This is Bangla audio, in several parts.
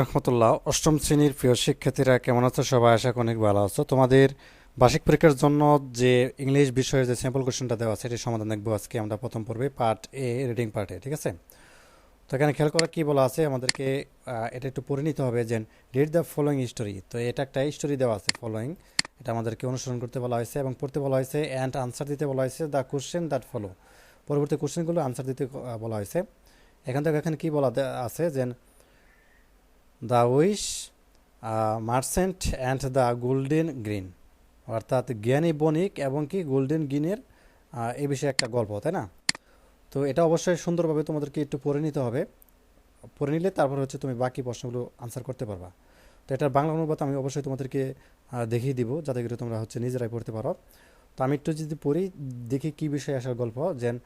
রহমতুল্লাহ, অষ্টম শ্রেণির প্রিয় শিক্ষার্থীরা কেমন আছো? সবাই আশা অনেক ভালো আছো। তোমাদের বার্ষিক পরীক্ষার জন্য যে ইংলিশ বিষয়ে যে স্যাম্পল কোশ্চেনটা দেওয়া আছে এটির সমাধান দেখব আজকে আমরা প্রথম পর্বে পার্ট এ রিডিং পার্টে ঠিক আছে? তো এখানে খেয়াল করা কী বলা আছে? আমাদেরকে এটা একটু পড়ে নিতে হবে যে রিড দ্য ফলোয়িং স্টোরি তো এটা একটা স্টোরি দেওয়া আছে ফলোয়িং এটা আমাদেরকে অনুসরণ করতে বলা হয়েছে এবং পড়তে বলা হয়েছে অ্যান্ড আনসার দিতে বলা হয়েছে দ্য কোশ্চেন দ্যাট ফলো পরবর্তী কোশ্চেনগুলো আনসার দিতে বলা হয়েছে। এখান থেকে এখানে কী বলা আছে যে the wise merchant and the golden green. অর্থাৎ জ্ঞানী বণিক এবং কি গোল্ডেন গ্রিনের এ বিষয়ে একটা গল্প, তাই না? তো এটা অবশ্যই সুন্দরভাবে তোমাদেরকে একটু পড়ে নিতে হবে। পড়ে নিলে তারপর হচ্ছে তুমি বাকি প্রশ্নগুলো আনসার করতে পারবা। তো এটার বাংলা অনুবাদ আমি অবশ্যই তোমাদেরকে দেখিয়ে দিব, যাতে করে তোমরা হচ্ছে নিজেরাই পড়তে পারো। তো আমি একটু যদি পড়ি, দেখি কি বিষয়ে আসার গল্প। যেন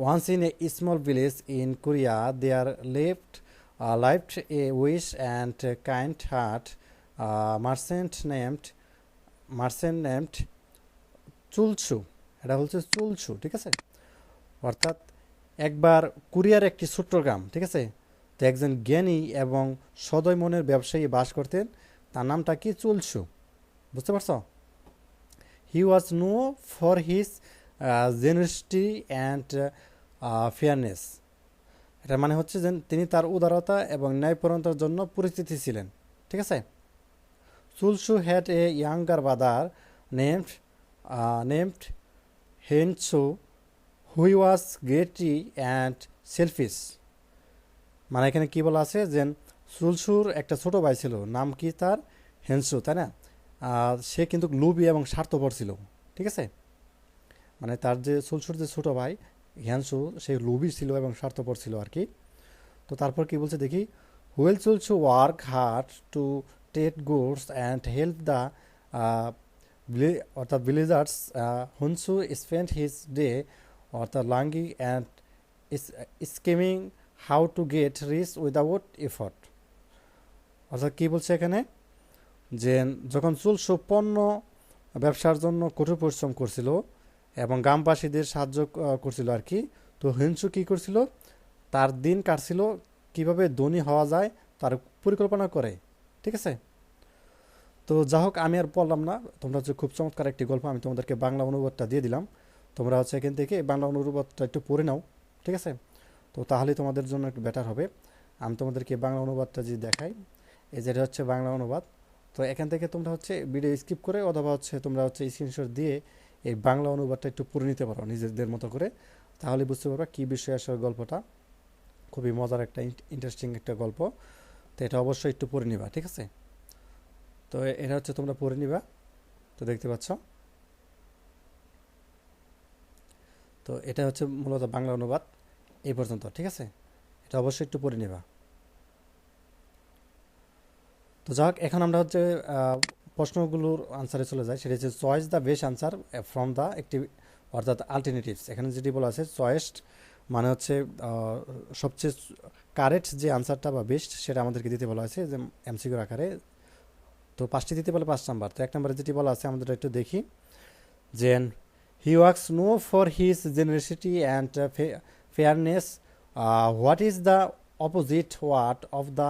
once in a small village in Korea there are left lived a wish and a kind heart uh, merchant named merchant named Chulsoo এটা হচ্ছে চুলছু ঠিক আছে? অর্থাৎ একবার কুরিয়ার একটি ছোট্ট গ্রাম ঠিক আছে? তো একজন জ্ঞানী এবং সদয় মনের ব্যবসায়ী বাস করতেন তার নামটা কি? চুলছু বুঝতে পারছ? He was known for his generosity and fairness এটার মানে হচ্ছে যে তিনি তার উদারতা এবং ন্যায়পরণতার জন্য পরিচিত ছিলেন। ঠিক আছে? Chulsoo had a younger brother named named Hensu who was greedy and selfish. মানে এখানে কী বলা আছে? যে সুলসুর একটা ছোট ভাই ছিল, নাম কি তার? হেনসু, তাই না? আর সে কিন্তু লুবি এবং স্বার্থপর ছিল। ঠিক আছে? মানে তার যে সুলসুর যে ছোট ভাই হ্যানসু, সে লুবি ছিল এবং স্বার্থপর ছিল আর কি। তো তারপর কি বলছে দেখি while Chulsoo work hard to TET goods and help the অর্থাৎ villagers Hunsu spend his day অর্থাৎ lounging and scheming how to get rich without effort অর্থাৎ কী বলছে এখানে? যে যখন চুলসু পণ্য ব্যবসার জন্য কঠোর পরিশ্রম করছিল এবং গ্রামবাসীদের সাহায্য করছিল আর কি। তো হিংসু কী করছিল? তার দিন কাটছিল, কীভাবে ধনী হওয়া যায় তার পরিকল্পনা করে, ঠিক আছে? তো যা হোক, আমি আর বললাম না। তোমরা হচ্ছে খুব চমৎকার একটি গল্প আমি তোমাদেরকে বাংলা অনুবাদটা দিয়ে দিলাম। তোমরা হচ্ছে এখান থেকে বাংলা অনুবাদটা একটু পড়ে নাও, ঠিক আছে? তো তাহলে তোমাদের জন্য একটু বেটার হবে। আমি তোমাদেরকে বাংলা অনুবাদটা যদি দেখাই, এই যেটা হচ্ছে বাংলা অনুবাদ। তো এখান থেকে তোমরা হচ্ছে ভিডিও স্কিপ করে অথবা হচ্ছে তোমরা হচ্ছে স্ক্রিনশট দিয়ে এই বাংলা অনুবাদটা একটু পড়ে নিতে পারো নিজেদের মতো করে। তাহলে বুঝতে পারবা কী বিষয়ে আসলে গল্পটা। খুবই মজার একটা ইন্টারেস্টিং একটা গল্প। তো এটা অবশ্যই একটু পড়ে নিবা, ঠিক আছে? তো এটা হচ্ছে তোমরা পড়ে নিবা। তো দেখতে পাচ্ছ? তো এটা হচ্ছে মূলত বাংলা অনুবাদ এই পর্যন্ত, ঠিক আছে? এটা অবশ্যই একটু পড়ে নিবা। তো যাক, এখন আমরা হচ্ছে প্রশ্নগুলোর আনসারে চলে যায়। সেটা হচ্ছে choose the best answer from the একটি অর্থাৎ আলটারনেটিভস এখানে যেটি বলা আছে চয়েস মানে হচ্ছে সবচেয়ে কারেক্ট যে আনসারটা বা বেস্ট সেটা আমাদেরকে দিতে বলা হয়েছে, যে এমসিকিউর আকারে। তো পাঁচটি দিতে বলে পাঁচ নাম্বার তো এক নম্বরে যেটি বলা আছে, আমাদের একটু দেখি। যে he works known for his generosity and fairness what is the opposite word of the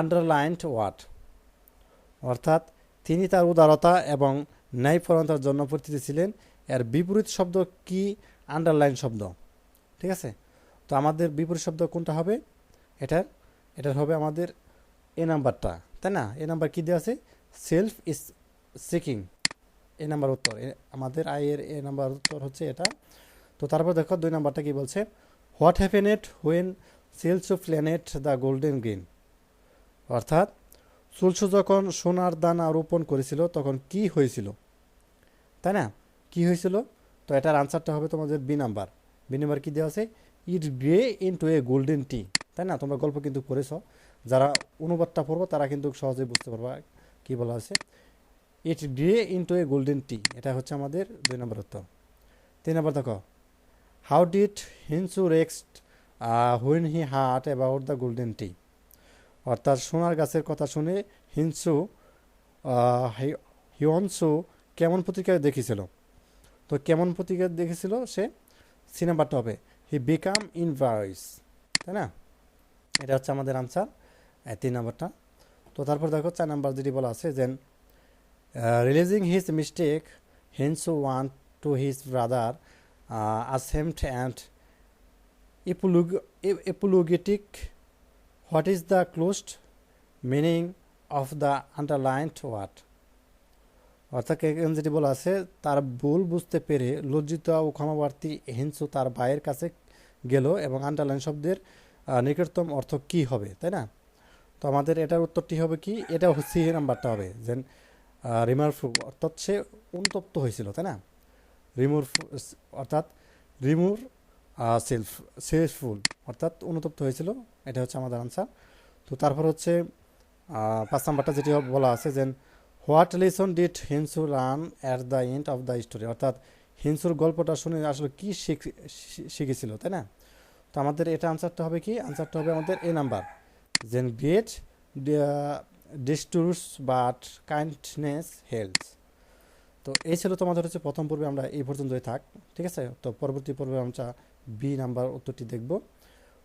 underlined word অর্থাৎ তিনি তার উদারতা এবং ন্যায়পরণতার জন্য পরিচিত ছিলেন। এর বিপরীত শব্দ কি? আন্ডারলাইন শব্দ। ঠিক আছে? তো আমাদের বিপরীত শব্দ কোনটা হবে? এটার এটার হবে আমাদের এ নাম্বারটা, তাই না? এ নাম্বার কী দেওয়া আছে? Self is seeking A number উত্তর। আমাদের আয়ের এ নাম্বার উত্তর হচ্ছে এটা। তো তারপর দেখো দুই নাম্বারটা কি বলছে? What happened when sells of planet the golden green অর্থাৎ চুলসু যখন সোনার দানা রোপণ করেছিল, তখন কি হয়েছিল? তাই না? কি হয়েছিল? তো এটার আনসারটা হবে তোমাদের বি নাম্বার বি নাম্বার কি দেওয়া আছে? It grew into a golden tree তাই না? তোমরা গল্প কিন্তু পড়েছ যারা অনুবাদটা পড়ব, তারা কিন্তু সহজেই বুঝতে পারবা কি বলা আছে it grew into a golden tree এটা হচ্ছে আমাদের দুই নম্বর উত্তর। তিন নম্বর দেখো। How did Hinsu react when he heard about the golden tree অর্থাৎ সোনার গাছের কথা শুনে হিংসু হিয়নসু কেমন প্রতিক্রিয়া দেখেছিল? তো কেমন প্রতিক্রিয়া দেখেছিল সে? সি নাম্বারটা হবে। He became envious. তাই না? এটা হচ্ছে আমাদের আনসার। তিন নাম্বারটা। তো তারপর দেখো চার নাম্বার যেটি বলা আছে যে realising his mistake Hinsu went to his brother ashamed and apologetic what is the closest meaning of the underlined word অর্থাৎ এখানে যেটি বলা আছে, তার ভুল বুঝতে পেরে লজ্জিত ও ক্ষমাপ্রার্থী হিংসু তার ভাইয়ের কাছে গেল এবং আন্ডারলাইন শব্দের নিকটতম অর্থ কি হবে, তাই না? তো আমাদের এটার উত্তরটি হবে কি? এটা সি নাম্বারটা হবে। যে রিমার অর্থাৎ সে উন্তপ্ত হয়েছিল, তাই না? রিমুর অর্থাৎ রিমুর সেলফ সেলফুল অর্থাৎ অনুতপ্ত হয়েছিল এটা হচ্ছে আমাদের আনসার তো তারপর হচ্ছে পাঁচ নাম্বারটা যেটি বলা আছে যে, what lesson did Hinsu learn at the end of the story? অর্থাৎ হিনসুর গল্পটা শুনে আসলে কী শিখ- শিখেছিল, তাই না? তো আমাদের এটা আনসারটা হবে কি? আনসারটা হবে আমাদের এ নাম্বার। যেন greed destroys but kindness heals তো এই ছিল তোমাদের হচ্ছে প্রথম পর্বে, আমরা এই পর্যন্তই থাক, ঠিক আছে? তো পরবর্তী পর্বে আমরা বি নাম্বার উত্তরটি দেখব।